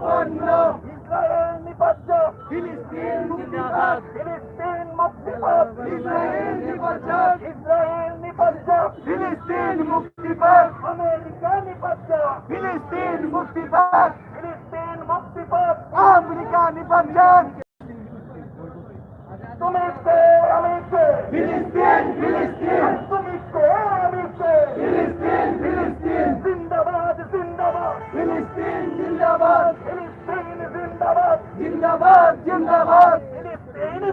পণ্য ইসরায়েল নিপজ্জ ফিলিস্তিন জিন্দাবাদ ফিলিস্তিন মুক্তিপদ ইসরায়েল নিপজ্জ ইসরায়েল নিপজ্জ ফিলিস্তিন মুক্তিপদ আমেরিকা নিপজ্জ ফিলিস্তিন মুক্তিপদ ফিলিস্তিন মুক্তিপদ আমেরিকা নিপজ্জ। তুমি কে আমি কে? ফিলিস্তিন ফিলিস্তিন। তুমি কে আমি কে? ফিলিস্তিন ফিলিস্তিন। জিন্দাবাদ জিন্দাবাদ। ফিলিস্তিন জিন্দাবাদ। জিন্দাবাদ জিন্দাবাদ।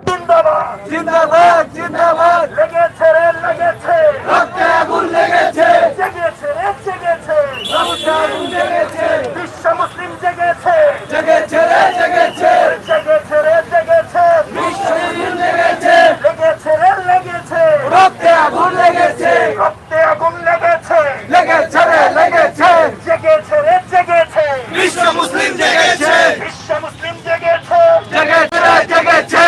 জিন্দাবাদ। জিন্দাবাদ জিন্দাবাদ। লেগেছে রে লেগেছে। রক্তে আগুন লেগেছে। জেগেছে রে জেগেছে। রক্তে আগুন লেগেছে বিশ্ব মুসলিম জেগেছে। জেগেছে রে জেগেছে। জেগেছে রে জেগেছে। বিশ্ব মুসলিম জেগেছে। লেগেছে রে লেগেছে। রক্তে আগুন লেগেছে। রক্তে আগুন লেগেছে। লেগেছে রে লেগেছে। জেগেছে রে জেগেছে। বিশ্ব মুসলিম জেগেছে বিশ্ব মুসলিম জেগেছে জেগেছে রে জেগেছে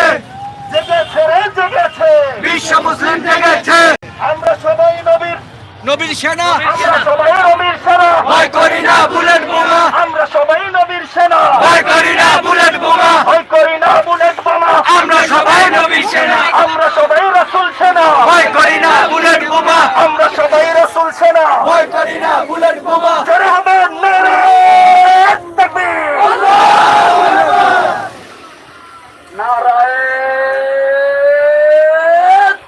জেগেছে রে জেগেছে বিশ্ব মুসলিম জেগেছে আমরা সবাই নবীর নবীর সেনা। আমরা সবাই নবীর সেনা। ভয় করি না বুলেট বোমা। আমরা সবাই নবীর সেনা। ভয় করি না বুলেট বোমা। ভয় করি না বুলেট বোমা। আমরা সবাই নবীর সেনা আমরা সবাই রসুল সেনা ভয় করি না বুলেট বোমা আমরা সবাই রসুল সেনা ভয় করি না বুলেট বোমা জোরে হবে নারে তাকবীর নারায়ে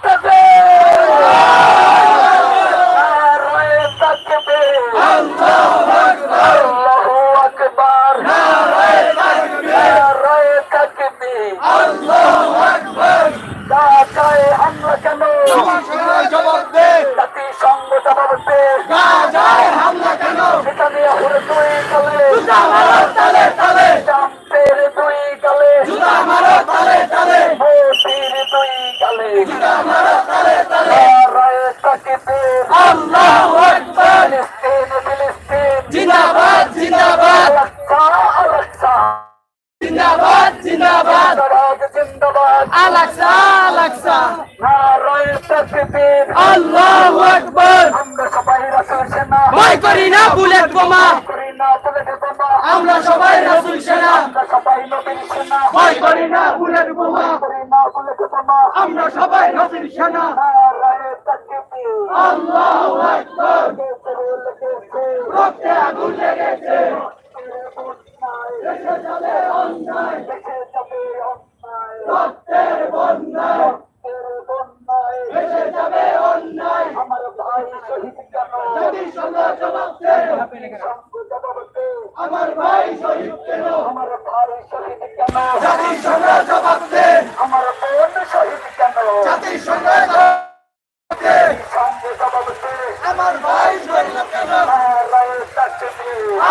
তাকবীর নারায়ে তাকবীর আল্লাহু আকবার নারায়ে তাকবীর ঢাকায় হামলা কেন জবাব দে জাতিসংঘ জবাব দে গাজায় হামলা কেন সেখানে হুর দুই গলে মারো তালে তালে চাম্পের দুই গলে জুতা মারো তালে তালে মোদির দুই গলে মারো তালে তালে নারায়ে তাকবীর আল্লাহু আকবার ফিলিস্তিন ফিলিস্তিন জিন্দাবাদ জিন্দাবাদ আলাক্সা আলাক্সা জিন্দাবাদ জিন্দাবাদ জিন্দাবাদ জিন্দাবাদ আলাক্সা আলাক্সা নারায়ে তাকবীর আল্লাহু আকবার। আমরা সবাই রাসূল সেনা। ভয় করি না বুলেট বোমা। আমরা সবাই রাসূল সেনা। আমরা সবাই নবীর সেনা। ভয় করি না বুলেট বোমা। আমরা সবাই রাসূল সেনা। আল্লাহু আকবার। রক্তে আগুন লেগেছে। রক্তের বন্যায় রক্তের বন্যায় ভেসে যাবে অন্যায় আমার ভাই শহীদ কেন যদি সঙ্গে জবাব দে সঙ্গ জবাব দে আমার ভাই শহীদ কেন আমার ভাই শহীদ কেন? জাতির সঙ্গে জবাব দে আমার বোন শহীদ কেন? জাতির সঙ্গে আমার ভাই শহীদ কেন?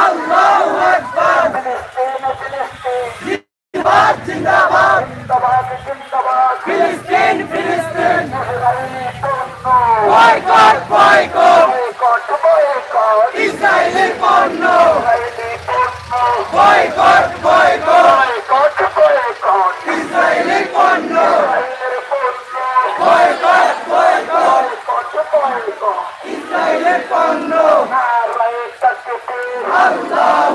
আল্লাহু আকবার ফিলিস্তিন ফিলিস্তিন জিন্দাবাদ জিন্দাবাদ জিন্দাবাদ জিন্দাবাদ ফিলিস্তিন ফিলিস্তিন ইসরায়েলি পণ্য বয়কট বয়কট বয়কট বয়কট ইসরায়েলের পণ্য ইসরায়েলি পণ্য বয়কট বয়কট বয়কট বয়কট ইসরায়েলের পণ্য ইসরায়েলের পণ্য বয়কট বয়কট বয়কট বয়কট ইসরায়েলের পণ্য নারায়ে তাকবীর আল্লাহু আকবার সাবিলুনা সাবিলুনা আল জিহাদ আল জিহাদ আল জিহাদ আল জিহাদ সাবিলুনা সাবিলুনা নারায়ে তাকবীর আল্লাহু আকবার ফিলিস্তিন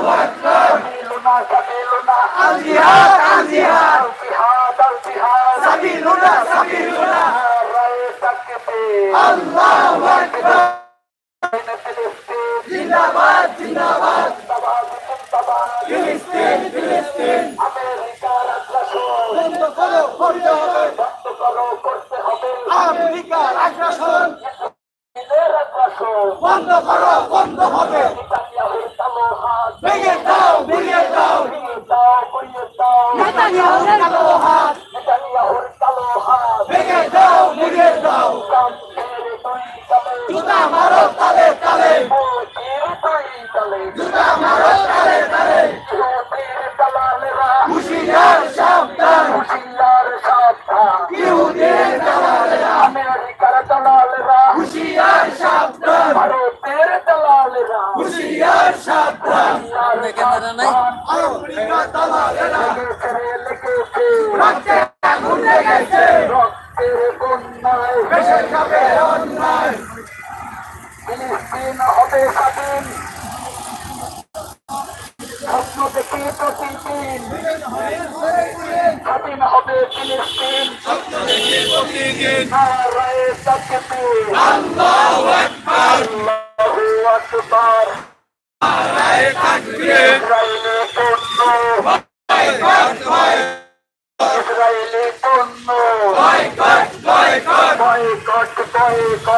জিন্দাবাদ জিন্দাবাদ। ফিলিস্তিন ফিলিস্তিন। আমেরিকার দাও নেতানিয়াহুর কালো হাত নেতানিয়াহুর কালো ফিলিস্তিন হবে স্বাধীন স্বপ্ন থেকে প্রতিদিন স্বাধীন হবে ফিলিস্তিন নারায়ে তাকবীর আল্লাহু আকবার ইসরায়েলি পণ্য ইসরায়েলি পণ্য বয়কট বয়কট